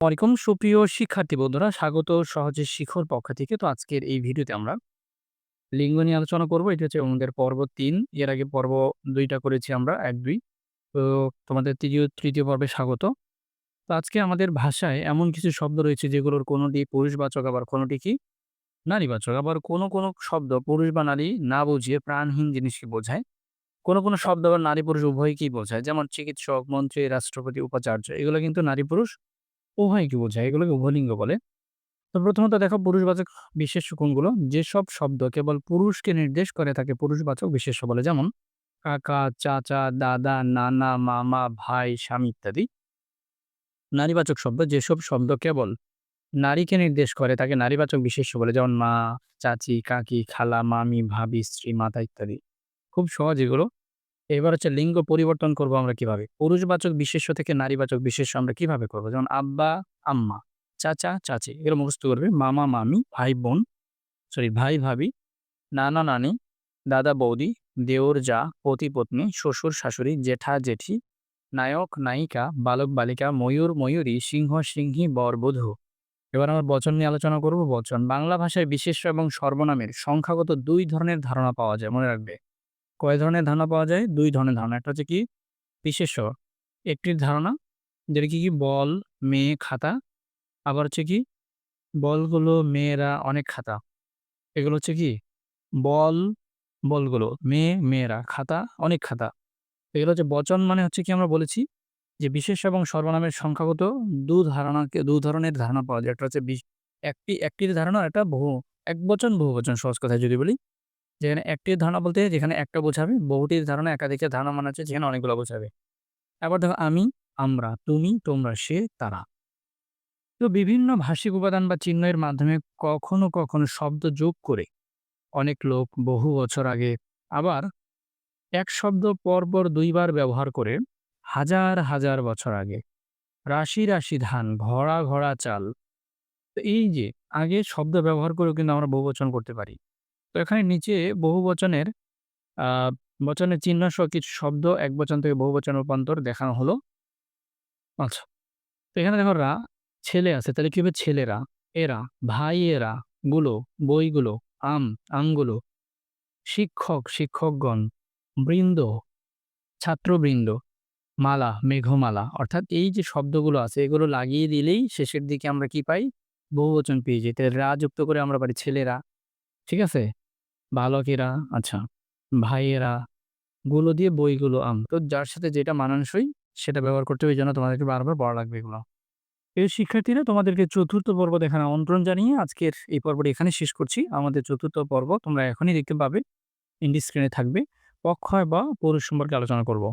ওয়ালাইকুম সুপ্রিয় শিক্ষার্থী বন্ধুরা, স্বাগত সহজে শিখর পক্ষ থেকে। তো আজকের এই ভিডিওতে আমরা লিঙ্গ নিয়ে আলোচনা করব। এটা হচ্ছে আমাদের পর্ব তিন। এর আগে পর্ব দুইটা করেছি আমরা, এক, দুই। তো তোমাদের তৃতীয় তৃতীয় পর্বে স্বাগত। তো আজকে আমাদের ভাষায় এমন কিছু শব্দ রয়েছে, যেগুলোর কোনোটি পুরুষবাচক, আবার কোনোটি কি? নারীবাচক। আবার কোনো কোনো শব্দ পুরুষ বা নারী না বুঝিয়ে প্রাণহীন জিনিসকে বোঝায়। কোনো কোনো শব্দ আবার নারী পুরুষ উভয়কেই বোঝায়। যেমন চিকিৎসক, মন্ত্রী, রাষ্ট্রপতি, উপাচার্য, এগুলো কিন্তু নারী পুরুষ উভয়কে বোঝায়? এগুলোকে উভলিঙ্গ বলে। তো প্রথমত দেখো পুরুষবাচক বিশেষ্য কোনগুলো? যেসব শব্দ কেবল পুরুষকে নির্দেশ করে থাকে, পুরুষবাচক বিশেষ্য বলে। যেমন, কাকা, চাচা, দাদা, নানা, মামা, ভাই, স্বামী ইত্যাদি। নারীবাচক শব্দ, যেসব শব্দ কেবল নারীকে নির্দেশ করে, তাকে নারীবাচক বিশেষ্য বলে। যেমন মা, চাচি, কাকি, খালা, মামি, ভাবি, স্ত্রী, মাতা ইত্যাদি। খুব সহজ এগুলো। এবার হচ্ছে লিঙ্গ পরিবর্তন করব আমরা কীভাবে? পুরুষবাচক বিশেষ্য থেকে নারীবাচক বিশেষ্য আমরা কীভাবে করব? যেমন আব্বা, আম্মা, চাচা, চাচি, এগুলো মুখস্থ করবে। মামা, মামি, ভাই, বোন সরি ভাই, ভাবি, নানা, নানি, দাদা, বৌদি, দেওর, যা, পতি, পত্নী, শ্বশুর, শাশুড়ি, জেঠা, জেঠি, নায়ক, নায়িকা, বালক, বালিকা, ময়ূর, ময়ূরী, সিংহ, সিংহী, বর, বধূ। এবার আমরা বচন নিয়ে আলোচনা করব। বচন, বাংলা ভাষায় বিশেষ্য এবং সর্বনামের সংখ্যাগত দুই ধরনের ধারণা পাওয়া যায়, মনে রাখবে। কয় ধরনের ধারণা পাওয়া যায়? দুই ধরনের ধারণা। একটা হচ্ছে কি, বিশেষ্য। একটির ধারণা যেটা কি কি বল, মেয়ে, খাতা। আবার হচ্ছে কি, বলগুলো মেয়েরা অনেক খাতা। এগুলো হচ্ছে কি, বল, বলগুলো মেয়ে, মেয়েরা খাতা, অনেক খাতা। এগুলো হচ্ছে বচন মানে হচ্ছে কি আমরা বলেছি যে বিশেষ এবং সর্বনামের সংখ্যাগত দু ধারণাকে, দু ধরনের ধারণা পাওয়া যায়। একটা হচ্ছে একটি, একটির ধারণা একটা বহু, এক বচন, বহু বচন সহজ কথায় যদি বলি যেখানে একটির ধারণা বলতে যেখানে একটা বোঝাবে বহুটির ধারণা একাধিকের ধারণা মানে হচ্ছে যেখানে অনেকগুলো বোঝাবে। আবার দেখো, আমি, আমরা, তুমি, তোমরা, সে, তারা। তো বিভিন্ন ভাষিক উপাদান বা চিহ্নের মাধ্যমে কখনো কখনো শব্দ যোগ করে অনেক লোক বহু বছর আগে আবার এক শব্দ পরপর দুইবার ব্যবহার করে হাজার হাজার বছর আগে। রাশি রাশি ধান, ঘোড়া ঘোড়া চাল। তো এই যে, আগে শব্দ ব্যবহার করেও কিন্তু আমরা বহুবচন করতে পারি। এখানে নিচে বহু বচনের বচনের চিহ্ন সহ কিছু শব্দ এক বচন থেকে বহু বচন রূপান্তর দেখানো হলো। আচ্ছা তো এখানে দেখো রা, ছেলে আছে, তাহলে কি হবে? ছেলেরা, এরা, ভাই এরা, গুলো, বইগুলো, আম আমগুলো শিক্ষক, শিক্ষকগণ, বৃন্দ, ছাত্রবৃন্দ, মালা, মেঘমালা, অর্থাৎ এই যে শব্দগুলো আছে, এগুলো লাগিয়ে দিলেই শেষের দিকে আমরা কি পাই? বহুবচন পেয়ে যাই তাহলে রা যুক্ত করে আমরা পারি ছেলেরা, ঠিক আছে? বালকেরা আচ্ছা ভাইয়েরা, গুলো দিয়ে বইগুলো আম। তো যার সাথে যেটা মানানসই সেটা ব্যবহার করতে হবে জন্য তোমাদেরকে বারবার পড়া লাগবে এগুলো। এই শিক্ষার্থীরা, তোমাদেরকে চতুর্থ পর্ব দেখার আমন্ত্রণ জানিয়ে আজকের এই পর্বটি এখানে শেষ করছি। আমাদের চতুর্থ পর্ব তোমরা এখনই দেখতে পাবে ইন্ডি স্ক্রিনে থাকবে পক্ষয় বা পুরুষ সম্পর্কে আলোচনা করব।